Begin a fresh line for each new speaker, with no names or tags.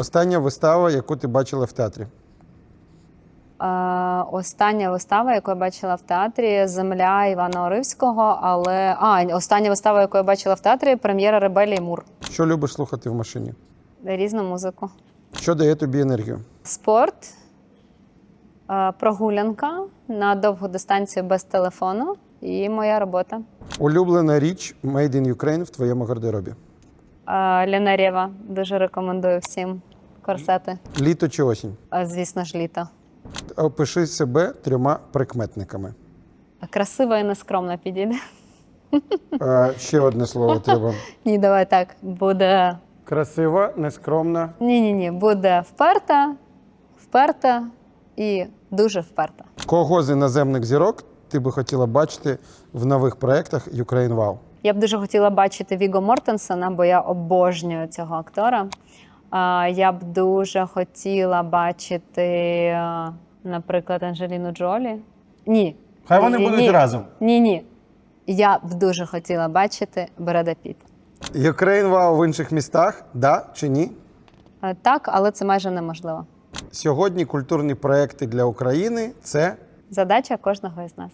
Остання вистава, яку ти бачила в театрі.
Е, остання вистава, яку я бачила в театрі, Земля Івана Оривського. Але а остання вистава, яку я бачила в театрі, прем'єра Ребелії Мур.
Що любиш слухати в машині?
Різну музику.
Що дає тобі енергію?
Спорт, е, прогулянка на довгу дистанцію без телефону і моя робота.
Улюблена річ Made in Ukraine в твоєму гардеробі.
Е, Лена Рєва. Дуже рекомендую всім корсети.
Літо чи осінь?
Звісно ж, літо.
Опиши себе трьома прикметниками.
Красива і нескромна підійде.
Е, ще одне слово треба.
Ні, давай так. Буде.
Красива, нескромна.
Ні, ні, ні. Буде вперта, вперта і дуже вперта.
Кого з іноземних зірок ти би хотіла бачити в нових проєктах Ukraine Wow?
Я б дуже хотіла бачити Віго Мортенсена, бо я обожнюю цього актора. Я б дуже хотіла бачити, наприклад, Анджеліну Джолі. Ні.
Хай вони
Ні,
будуть
ні.
разом.
Ні, ні. Я б дуже хотіла бачити Бреда Піт.
Ukraine Wow в інших містах, да чи ні?
Е, Так, але це майже неможливо.
Сьогодні культурні проекти для України це
Задача кожного із нас.